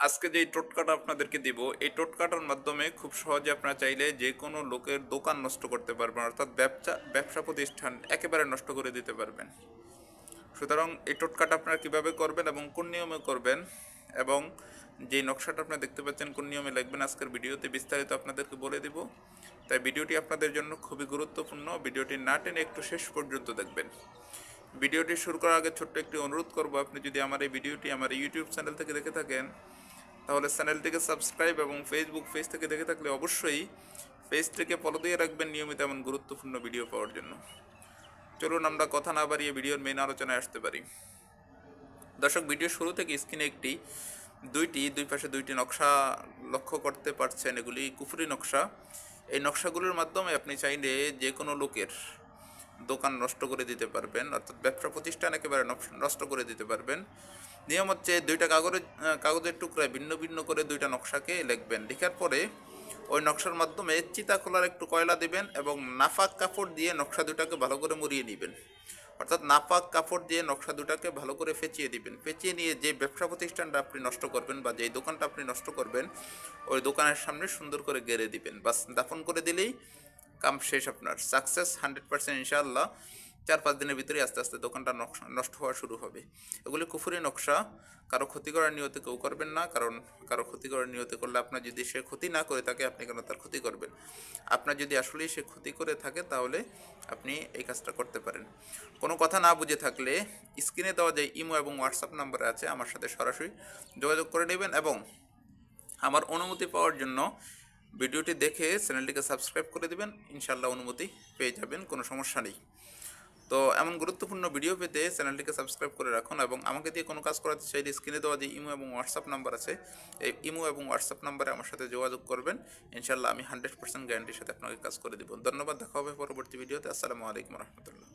আজকে যে টোটকাটা আপনাদেরকে দিব, এই টোটকাটার মাধ্যমে খুব সহজে আপনারা চাইলে যে কোনো লোকের দোকান নষ্ট করতে পারবেন, অর্থাৎ ব্যবসা ব্যবসা প্রতিষ্ঠান একেবারে নষ্ট করে দিতে পারবেন। সুতরাং এই টোটকাটা আপনারা কীভাবে করবেন এবং কোন নিয়মে করবেন এবং যে নকশাটা আপনারা দেখতে পাচ্ছেন কোন নিয়মে লিখবেন আজকের ভিডিওতে বিস্তারিত আপনাদেরকে বলে দিব। তাই ভিডিওটি আপনাদের জন্য খুবই গুরুত্বপূর্ণ। ভিডিওটি না টেনে একটু শেষ পর্যন্ত দেখবেন। ভিডিওটি শুরু করার আগে ছোট্ট একটি অনুরোধ করব, আপনি যদি আমার এই ভিডিওটি আমার ইউটিউব চ্যানেল থেকে দেখে থাকেন তাহলে চ্যানেলটিকে সাবস্ক্রাইব এবং ফেসবুক পেজ থেকে দেখে থাকলে অবশ্যই পেজটিকে ফলো দিয়ে রাখবেন নিয়মিত এমন গুরুত্বপূর্ণ ভিডিও পাওয়ার জন্য। চলুন আমরা কথা না বাড়িয়ে ভিডিওর মেন আলোচনায় আসতে পারি। দর্শক ভিডিও শুরু থেকে স্ক্রিনে একটি, দুইটি, দুই পাশে দুইটি নকশা লক্ষ্য করতে পারছেন, এগুলি কুফুরি নকশা। এই নকশাগুলোর মাধ্যমে আপনি চাইলে যে কোনো লোকের দোকান নষ্ট করে দিতে পারবেন, অর্থাৎ ব্যবসা প্রতিষ্ঠান একেবারে নষ্ট- করে দিতে পারবেন। নিয়ম হচ্ছে দুইটা কাগজের কাগজের টুকরায় ভিন্ন ভিন্ন করে দুইটা নকশাকে লিখবেন। লেখার পরে ওই নকশার মাধ্যমে চিতা খোলার একটু কয়লা দিবেন এবং নাফাক কাপড় দিয়ে নকশা দুটাকে ভালো করে মুড়িয়ে নেবেন। অর্থাৎ নাপাক কাপড় দিয়ে নকশা দুটাকে ভালো করে ফেঁচিয়ে দিবেন। ফেঁচিয়ে নিয়ে যে ব্যবসা প্রতিষ্ঠানটা আপনি নষ্ট করবেন বা যেই দোকানটা আপনি নষ্ট করবেন, ওই দোকানের সামনে সুন্দর করে গেড়ে দিবেন। বাস দাফন করে দিলেই কাম শেষ আপনার। সাকসেস হান্ড্রেড পার্সেন্ট ইনশাআল্লাহ। চার পাঁচ দিনের ভিতরে আস্তে আস্তে দোকানটা নষ্ট হওয়া শুরু হবে। এগুলি কুফুরি নকশা। কারও ক্ষতি করার নিয়তে কেউ করবেন না, কারণ কারও ক্ষতি করার নিয়তে করলে আপনার যদি সে ক্ষতি না করে থাকে, আপনি কেন তার ক্ষতি করবেন? আপনার যদি আসলেই সে ক্ষতি করে থাকে, তাহলে আপনি এই কাজটা করতে পারেন। কোনো কথা না বুঝে থাকলে স্ক্রিনে দেওয়া যে ইমো এবং হোয়াটসঅ্যাপ নাম্বারে আছে, আমার সাথে সরাসরি যোগাযোগ করে নেবেন এবং আমার অনুমতি পাওয়ার জন্য ভিডিওটি দেখে চ্যানেলটিকে সাবস্ক্রাইব করে দেবেন। ইনশাল্লাহ অনুমতি পেয়ে যাবেন, কোনো সমস্যা নেই। তো এমন গুরুত্বপূর্ণ ভিডিও পেতে চ্যানেলটিকে সাবস্ক্রাইব করে রাখুন এবং আমাকে দিয়ে কোনো কাজ করাতে চাইলে স্ক্রিনে দেওয়া যে ইমো এবং হোয়াটসঅ্যাপ নাম্বার আছে, এই ইমো এবং হোয়াটসঅ্যাপ নাম্বারে আমার সাথে যোগাযোগ করবেন। ইনশাল্লাহ আমি হান্ড্রেড পার্সেন্ট গ্যারান্টির সাথে আপনাকে কাজ করে দেবো। ধন্যবাদ, দেখা হবে পরবর্তী ভিডিওতে আসসালামু আলাইকুম রহমতুল্লাহ।